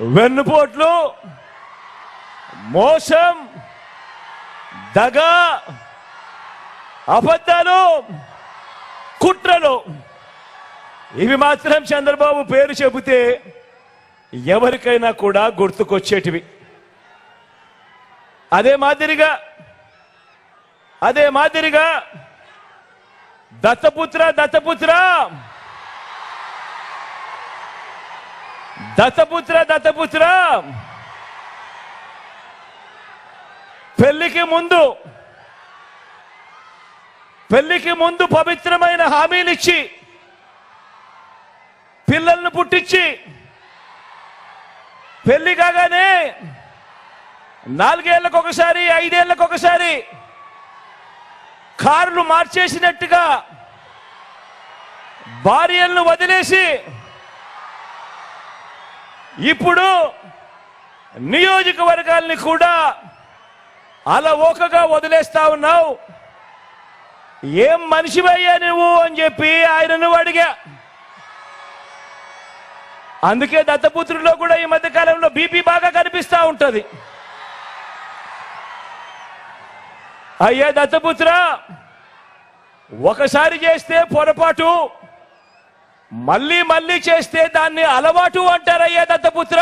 వెన్నుపోట్లు మోసం దగ అబద్ధాలు కుట్రలు. ఇవి మాత్రం చంద్రబాబు పేరు చెబితే ఎవరికైనా కూడా గుర్తుకొచ్చేటివి. అదే మాదిరిగా అదే మాదిరిగా దత్తపుత్ర దత్తపుత్ర దత్తపుత్ర దత్తపుత్ర. పెళ్ళికి ముందు పెళ్ళికి ముందు పవిత్రమైన హామీలిచ్చి పిల్లల్ని పుట్టించి పెళ్ళి కాగానే నాలుగేళ్ళకు ఒకసారి ఐదేళ్ళకు ఒకసారి కార్లు మార్చేసినట్టుగా భార్యలను వదిలేసి ఇప్పుడు నియోజకవర్గాల్ని కూడా అలవోకగా వదిలేస్తా ఉన్నావు. ఏం మనిషివయ్యా నువ్వు అని చెప్పి ఆయనను అడిగా. అందుకే దత్తపుత్రుల్లో కూడా ఈ మధ్య కాలంలో బీపీ బాగా కనిపిస్తూ ఉంటుంది. అయ్యా దత్తపుత్ర ఒకసారి చేస్తే పొరపాటు. మళ్ళీ మళ్ళీ చేస్తే దాన్ని అలవాటు అంటారయ్యా దత్తపుత్ర.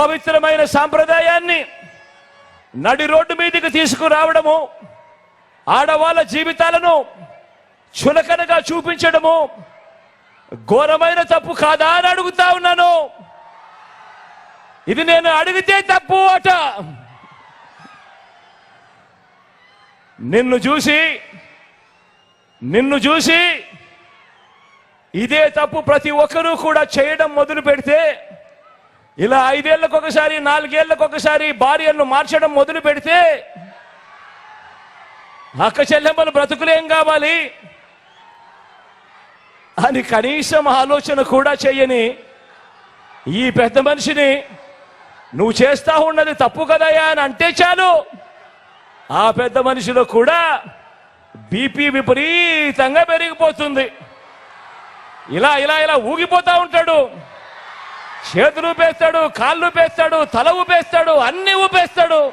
పవిత్రమైన సాంప్రదాయాన్ని నడి రోడ్డు మీదకి తీసుకురావడము ఆడవాళ్ళ జీవితాలను చులకనగా చూపించడము ఘోరమైన తప్పు కాదా అని అడుగుతా ఉన్నాను. ఇది నేను అడిగితే తప్పు అట. నిన్ను చూసి నిన్ను చూసి ఇదే తప్పు ప్రతి ఒక్కరూ కూడా చేయడం మొదలు పెడితే ఇలా ఐదేళ్ళకు ఒకసారి నాలుగేళ్ళకు ఒకసారి భార్యలను మార్చడం మొదలు పెడితే అక్క చెల్లెమ్మలు బ్రతుకులేం కావాలి? అని కనీసం ఆలోచన కూడా చేయని ఈ పెద్ద మనిషిని నువ్వు చేస్తా ఉన్నది తప్పు కదయా అని అంటే చాలు. ఆ పెద్ద మనిషిలో కూడా బీపీ విపరీతంగా పెరిగిపోతుంది. ఇలా ఇలా ఇలా ఊగిపోతా ఉంటాడు. చేతులు ఊపేస్తాడు కాళ్ళు ఊపేస్తాడు తల ఊపేస్తాడు అన్ని ఊపేస్తాడు.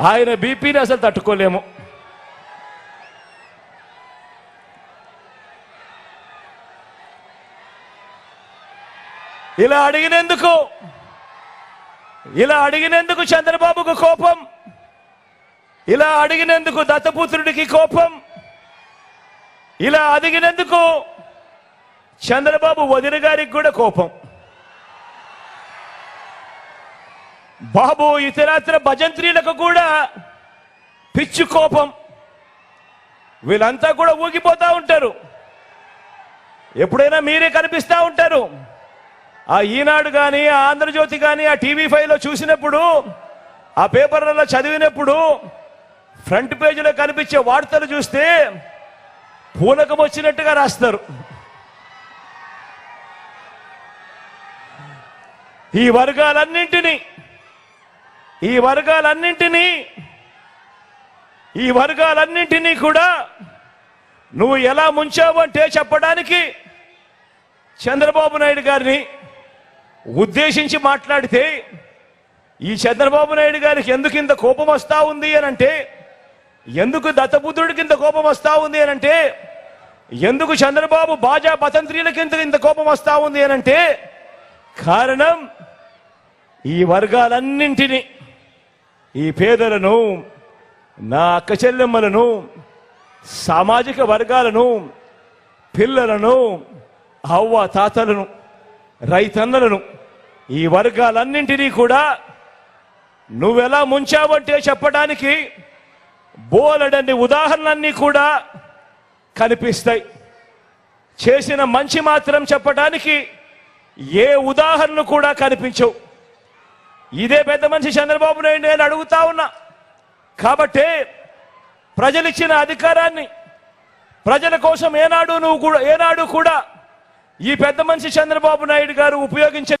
ఆయన బీపీని అసలు తట్టుకోలేము. ఇలా అడిగినందుకు ఇలా అడిగినందుకు చంద్రబాబుకు కోపం. ఇలా అడిగినందుకు దత్తపుత్రుడికి కోపం. ఇలా అడిగినందుకు చంద్రబాబు వదిన గారికి కూడా కోపం. బాబు ఇతరాత్ర భజంత్రీలకు కూడా పిచ్చి కోపం. వీళ్ళంతా కూడా ఊగిపోతూ ఉంటారు. ఎప్పుడైనా మీరే కనిపిస్తూ ఉంటారు. ఆ ఈనాడు కానీ ఆ ఆంధ్రజ్యోతి కానీ ఆ టీవీ ఫైవ్లో చూసినప్పుడు ఆ పేపర్లలో చదివినప్పుడు ఫ్రంట్ పేజీలో కనిపించే వార్తలు చూస్తే పూనకం వచ్చినట్టుగా రాస్తారు. ఈ వర్గాలన్నింటినీ ఈ వర్గాలన్నింటినీ ఈ వర్గాలన్నింటినీ కూడా నువ్వు ఎలా ముంచావు అంటే చెప్పడానికి చంద్రబాబు నాయుడు గారిని ఉద్దేశించి మాట్లాడితే ఈ చంద్రబాబు నాయుడు గారికి ఎందుకు ఇంత కోపం వస్తా ఉంది అని అంటే ఎందుకు దత్తపుత్రుడికి ఇంత కోపం వస్తా ఉంది అని అంటే ఎందుకు చంద్రబాబు బాజా పతంత్రీలకి ఇంత ఇంత కోపం వస్తా ఉంది అని అంటే కారణం ఈ వర్గాలన్నింటినీ ఈ పేదలను నా అక్క చెల్లెమ్మలను సామాజిక వర్గాలను పిల్లలను అవ్వ తాతలను రైతన్నలను ఈ వర్గాలన్నింటినీ కూడా నువ్వెలా ముంచావంటే చెప్పడానికి బోలెడన్ని ఉదాహరణలన్నీ కూడా కనిపిస్తాయి. చేసిన మంచి మాత్రం చెప్పడానికి ఏ ఉదాహరణ కూడా కనిపించవు. ఇదే పెద్ద మనిషి చంద్రబాబు నాయుడు నేను అడుగుతా ఉన్నా. కాబట్టే ప్రజలిచ్చిన అధికారాన్ని ప్రజల కోసం ఏనాడు నువ్వు కూడా ఏనాడు కూడా ఈ పెద్ద మనిషి చంద్రబాబు నాయుడు గారు ఉపయోగించే